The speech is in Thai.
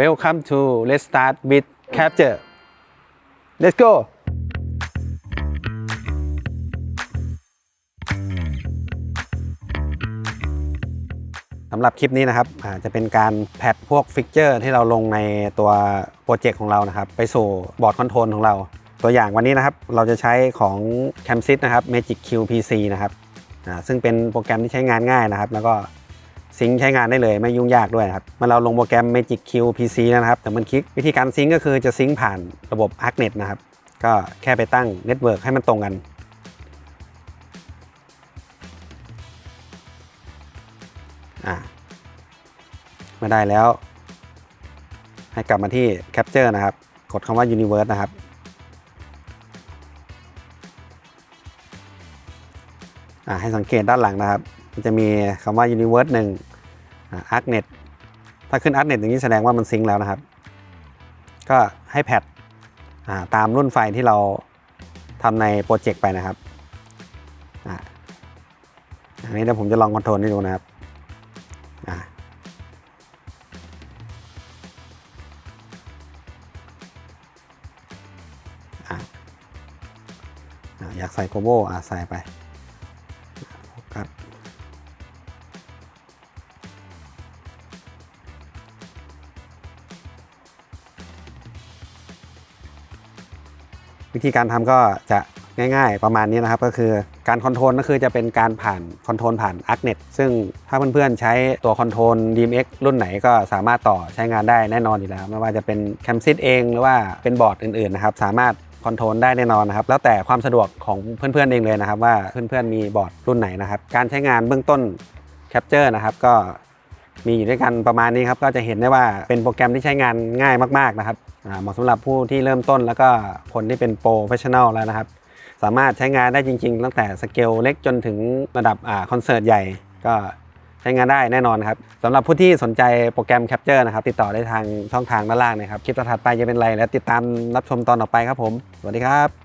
Welcome to Let's Start with Capture Let's go สำหรับคลิปนี้นะครับจะเป็นการแพทพวกฟิกเจอร์ที่เราลงในตัวโปรเจกต์ของเรานะครับ ไปสู่บอร์ดคอนโทรลของเรา ตัวอย่างวันนี้นะครับ เราจะใช้ของ c a m s i t นะครับ Magic Q PC นะครับซึ่งเป็นโปรแกรมที่ใช้งานง่ายนะครับ แล้วก็ ซิงค์ใช้งานได้เลยไม่ยุ่งยากด้วยครับเมื่อเราลงโปรแกรม Magic Q PC นะครับ แต่มันคลิกวิธีการซิงค์ก็คือจะซิงค์ผ่านระบบ ArcNet นะครับ ก็แค่ไปตั้งเน็ตเวิร์กให้มันตรงกันอ่าเมื่อได้แล้ว ให้กลับมาที่ Capture นะครับ กดคำว่า Universe นะครับอ่าให้สังเกตด้านหลังนะครับ มันจะมีคำว่า Universe 1อ่า ArcNet ถ้าขึ้น ArcNet อย่างนี้แสดงว่ามันซิงค์แล้วนะครับ ก็ให้แพทตามรุ่นไฟที่เราทำในโปรเจกต์ไปนะครับอันนี้เดี๋ยวผมจะลองคอนโทรลให้ดูนะครับอะอะอะอยากใส่โกโบอะใส่ไป วิธีการทำก็จะง่ายๆ ประมาณนี้นะครับ ก็คือการคอนโทรลก็คือจะเป็นการผ่านคอนโทรลผ่าน ArcNet ซึ่งถ้าเพื่อนๆใช้ตัวคอนโทรล DMX รุ่นไหนก็สามารถต่อใช้งานได้แน่นอนอยู่แล้ว ไม่ว่าจะเป็น c a m s i t เองหรือว่าเป็นบอร์ดอื่นๆนะครับสามารถคอนโทรลได้แน่นอนนะครับ แล้วแต่ความสะดวกของเพื่อนๆเองเลยนะครับ ว่าเพื่อนๆมีบอร์ดรุ่นไหนนะครับ การใช้งานเบื้องต้น Capture นะครับก็ มีอยู่ด้วยกันประมาณนี้ครับก็จะเห็นได้ว่าเป็นโปรแกรมที่ใช้งานง่ายมากๆนะครับเหมาะสำหรับผู้ที่เริ่มต้นแล้วก็คนที่เป็นโปรเฟชชั่นอลแล้วนะครับ สามารถใช้งานได้จริง ๆ ตั้งแต่สเกลเล็กจนถึงระดับอคอนเสิร์ตใหญ่ ก็ใช้งานได้แน่นอนครับสำหรับผู้ที่สนใจโปรแกรม Capture นะครับ ติดต่อได้ทางช่องทางด้านล่างนะครับ คลิปถัดไปจะเป็นไร แล้วติดตามรับชมตอนต่อไปครับผม สวัสดีครับ